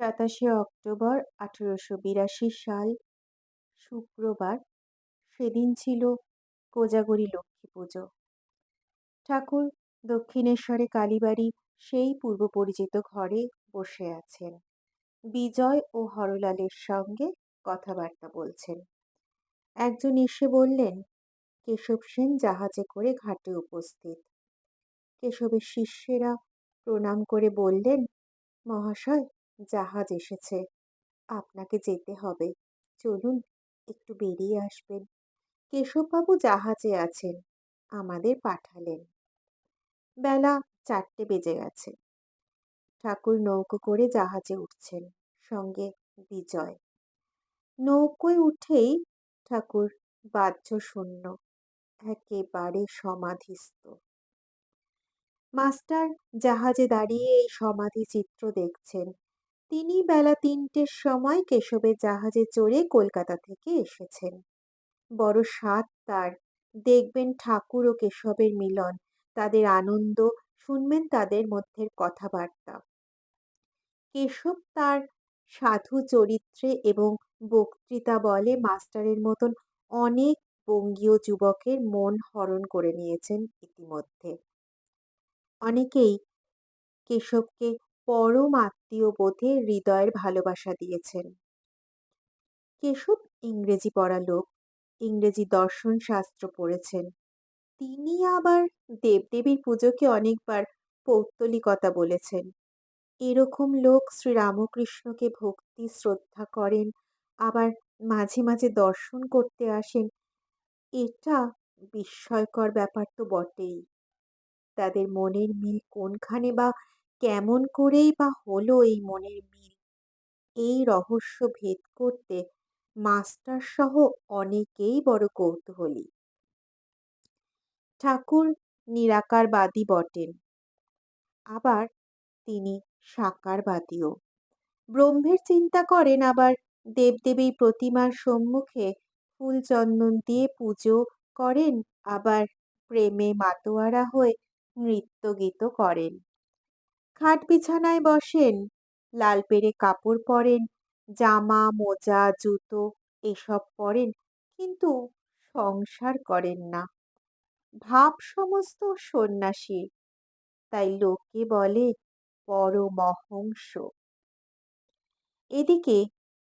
সাতাশে অক্টোবর আঠেরোশো বিরাশি সাল, শুক্রবার। সেদিন ছিল কোজাগরী লক্ষ্মী পুজো। ঠাকুর দক্ষিণেশ্বরে কালীবাড়ি সেই পূর্ব পরিচিত ঘরে বসে আছেন। বিজয় ও হরলালের সঙ্গে কথাবার্তা বলছেন। একজন এসে বললেন, কেশব সেন জাহাজে করে ঘাটে উপস্থিত। কেশবের শিষ্যেরা প্রণাম করে বললেন, মহাশয় জাহাজ এসেছে। আপনাকে যেতে হবে। চলুন, একটু বেরিয়ে আসবেন। কেশববাবু জাহাজে আছেন। আমাদের পাঠালেন। বেলা চারটে বেজে গেছে। ঠাকুর নৌকো করে জাহাজে উঠছেন, সঙ্গে বিজয়। নৌকোয় উঠেই ঠাকুর বাহ্য শূন্য একেবারে সমাধিস্থ। মাস্টার জাহাজে দাঁড়িয়ে এই সমাধি চিত্র দেখছেন। তিনি বেলা তিনটের সময় কেশবের জাহাজে চড়ে কলকাতা থেকে এসেছেন। বড় স্বাদ তার। দেখবেন ঠাকুর ও কেশবের মিলন। তাদের আনন্দ, শুনবেন তাদের মধ্যের কথাবার্তা। কেশব তার সাধু চরিত্রে এবং বক্তৃতা বলে মাস্টারের মতন অনেক বঙ্গীয় যুবকের মন হরণ করে নিয়েছেন ইতিমধ্যে। অনেকেই কেশবকে পরম আত্মীয় বোধে হৃদয়ের ভালোবাসা দিয়েছেন। কেশব ইংরেজি পড়া লোক, ইংরেজি দর্শন শাস্ত্র পড়েছেন। তিনি আবার দেবদেবীর পুজোকে অনেকবার পৌত্তলিকতা বলেছেন। এরকম লোক শ্রীরামকৃষ্ণকে ভক্তি, শ্রদ্ধা করেন, আবার মাঝে মাঝে দর্শন করতে আসেন, এটা বিস্ময়কর ব্যাপার তো বটেই। তাদের মনের মিল কোনখানে বা কেমন করেই বা হলো এই মনের মিল? এই রহস্য ভেদ করতে মাস্টার সহ অনেকেই বড় কৌতূহলী। ঠাকুর নিরাকারবাদী বটেন। আবার তিনি সাকারবাদীও। ব্রহ্মের চিন্তা করেন আবার দেবদেবীর প্রতিমার সম্মুখে ফুল চন্দন দিয়ে পুজো করেন, আবার প্রেমে মাতোয়ারা হয়ে নৃত্য গীত করেন। খাট বিছানায় বসেন। লাল পেরে কাপড় পরেন, জামা, মোজা, জুতো এসব পরেন, কিন্তু সংসার করেন না। ভাব সমস্ত সন্ন্যাসী। তাই লোকে বলে পরমহংস। এদিকে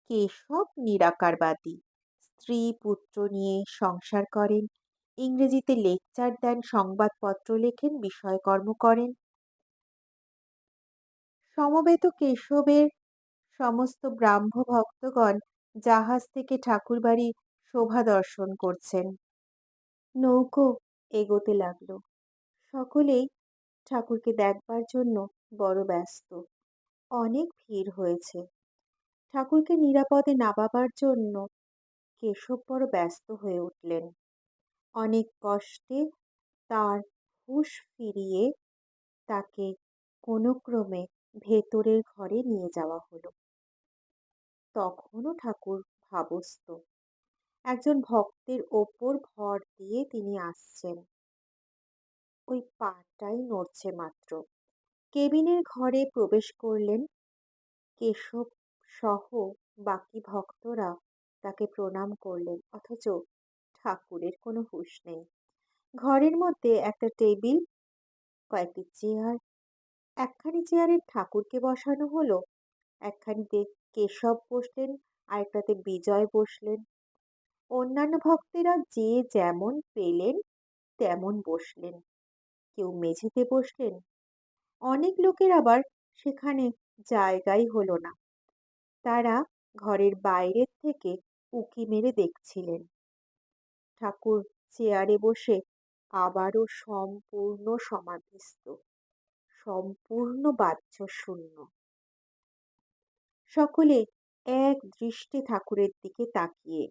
কেশব নিরাকারবাদী। স্ত্রী, পুত্র নিয়ে সংসার করেন। ইংরেজিতে লেকচার দেন, সংবাদপত্র লেখেন, বিষয়কর্ম করেন। সমবেত কেশবের সমস্ত ব্রাহ্ম ভক্তগণ জাহাজ থেকে ঠাকুরবাড়ি শোভা দর্শন করছেন। নৌকো এগোতে লাগল। সকলেই ঠাকুরকে দেখবার জন্য বড় ব্যস্ত। অনেক ভিড় হয়েছে। ঠাকুরকে নিরাপদে নামাবার জন্য কেশব বড় ব্যস্ত হয়ে উঠলেন। অনেক কষ্টে তার হুঁশ ফিরিয়ে তাকে কোনো ক্রমে ভেতরের ঘরে নিয়ে যাওয়া হলো। তখনও ঠাকুর ভাবস্থ। একজন ভক্তের ওপর ভর দিয়ে তিনি আসছেন। ওই পাটাই নড়ছে মাত্র। কেবিনের ঘরে প্রবেশ করলেন কেশব সহ বাকি ভক্তরা। তাকে প্রণাম করলেন, অথচ ঠাকুরের কোনো হুঁশ নেই। ঘরের মধ্যে একটা টেবিল, কয়েকটি চেয়ার একখানি চেয়ারে ঠাকুরকে বসানো হলো, একখানিতে কেশব বসলেন, আরেকটাতে বিজয় বসলেন। অন্যান্য ভক্তেরা যে যেমন পেলেন, তেমন বসলেন। কেউ মেঝেতে বসলেন। অনেক লোকের আবার সেখানে জায়গাই হলো না। তারা ঘরের বাইরের থেকে উকি মেরে দেখছিলেন। ঠাকুর চেয়ারে বসে আবারও সম্পূর্ণ সমাধিস্থ। সম্পূর্ণ বাহ্য শূন্য। সকলে এক দৃষ্টি ঠাকুরের দিকে তাকিয়ে।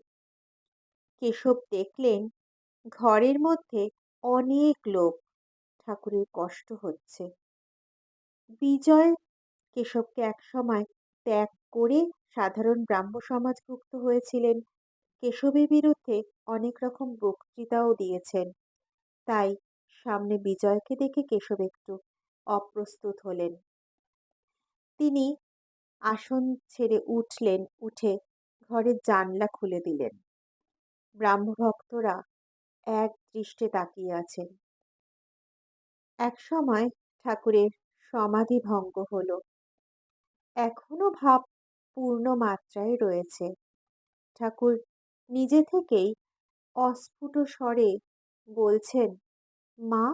কেশব দেখলেন, ঘরের মধ্যে অনেক লোক ঠাকুরের কষ্ট হচ্ছে। বিজয় কেশবকে একসময় ত্যাগ করে সাধারণ ব্রাহ্ম সমাজভুক্ত হয়েছিলেন। কেশবের বিরুদ্ধে অনেক রকম বক্তৃতাও দিয়েছেন। তাই সামনে বিজয়কে দেখে কেশব একটু অপ্রস্তুত হলেন। তিনি আসন ছেড়ে উঠলেন, উঠে ঘরের জানলা খুলে দিলেন। ব্রাহ্মভক্তরা এক দৃষ্টে তাকিয়ে আছেন। এক সময় ঠাকুরের সমাধি ভঙ্গ হলো। এখনও ভাব পূর্ণ মাত্রায় রয়েছে। ঠাকুর নিজে থেকেই অস্ফুট স্বরে বলছেন, মা,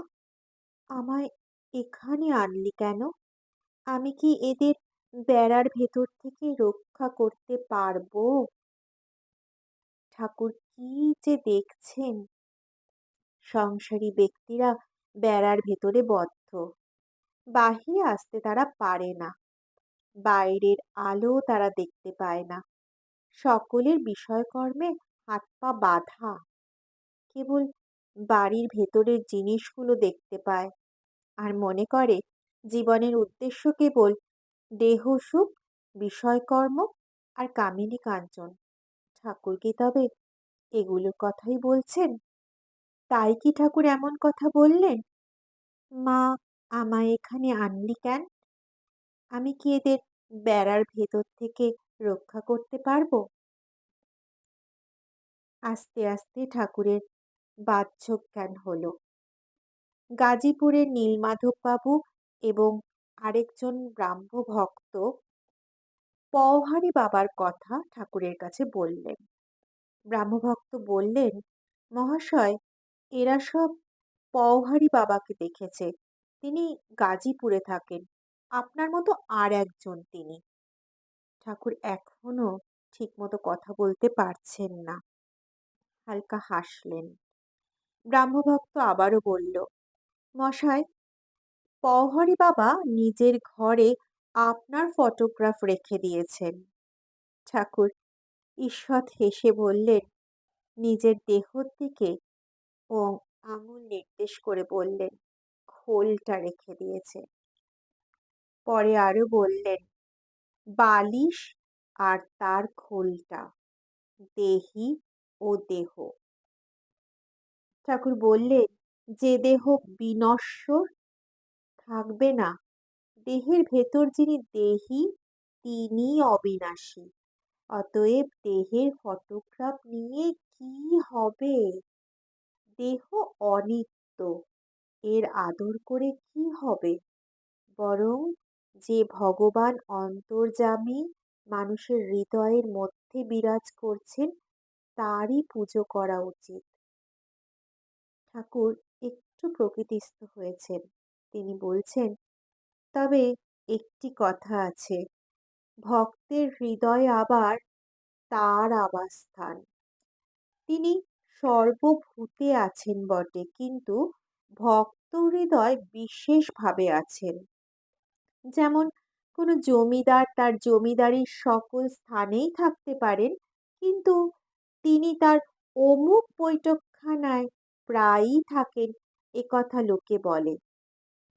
আমায় এখানে আনলি কেন? আমি কি এদের বেড়ার ভেতর থেকে রক্ষা করতে পারব? ঠাকুর কি যে দেখছেন? সংসারী ব্যক্তিরা বেড়ার ভেতরে বদ্ধ। বাহিরে আসতে তারা পারে না। বাইরের আলো তারা দেখতে পায় না। সকলের বিষয়কর্মে হাত পা বাঁধা। কেবল বাড়ির ভেতরের জিনিসগুলো দেখতে পায়। আর মনে করে, জীবনের উদ্দেশ্য কেবল দেহ সুখ, বিষয়কর্ম আর কামিনী কাঞ্চন। ঠাকুর কি তবে এগুলোর কথাই বলছেন? তাই কি ঠাকুর এমন কথা বললেন? মা, আমায় এখানে আনলি কেন? আমি কি এদের বেড়ার ভেতর থেকে রক্ষা করতে পারব? আস্তে আস্তে ঠাকুরের বাহ্যক জ্ঞান হলো? গাজীপুরের নীলমাধববাবু এবং আরেকজন ব্রাহ্ম ভক্ত পওহারি বাবার কথা ঠাকুরের কাছে বললেন। ব্রাহ্মভক্ত বললেন, মহাশয়, এরা সব পওহারি বাবাকে দেখেছে। তিনি গাজীপুরে থাকেন। আপনার মতো আর একজন তিনি ঠাকুর এখনও ঠিকমতো কথা বলতে পারছেন না। হালকা হাসলেন। ব্রাহ্মভক্ত আবারও বলল মশাই পওহারি বাবা নিজের ঘরে আপনার ফটোগ্রাফ রেখে দিয়েছেন। ঠাকুর ঈষৎ হেসে বললেন, নিজের দেহর দিকে ও আঙুল নির্দেশ করে বললেন, খোলটা রেখে দিয়েছে। পরে আরও বললেন, বালিশ আর তার খোলটা, দেহি ও দেহ। ঠাকুর বললেন যে দেহ বিনশ্বর থাকবে না, দেহের ভেতর যিনি দেহি, তিনি অবিনাশী। অতএব দেহের ফটোগ্রাফ নিয়ে কি হবে? দেহ অনিত্য, এর আদর করে কি হবে? বরং যে ভগবান অন্তর্যামী মানুষের হৃদয়ের মধ্যে বিরাজ করছেন, তারই পুজো করা উচিত। ঠাকুর একটু প্রকৃতিস্থ হয়েছেন। তিনি বলছেন, তবে একটি কথা আছে, ভক্তের হৃদয় আবার তার আবাসস্থান। তিনি সর্বভূতে আছেন বটে, কিন্তু ভক্ত হৃদয় বিশেষভাবে আছেন। যেমন কোনো জমিদার তার জমিদারির সকল স্থানেই থাকতে পারেন, কিন্তু তিনি তার অমুক বৈঠকখানায় প্রায়ই থাকেন এ কথা লোকে বলে।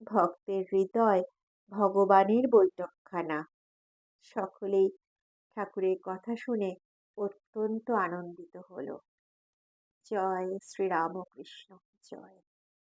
ভক্তের হৃদয় ভগবানের বৈঠকখানা। সকলেই ঠাকুরের কথা শুনে অত্যন্ত আনন্দিত হল। জয় শ্রীরামকৃষ্ণ, জয়।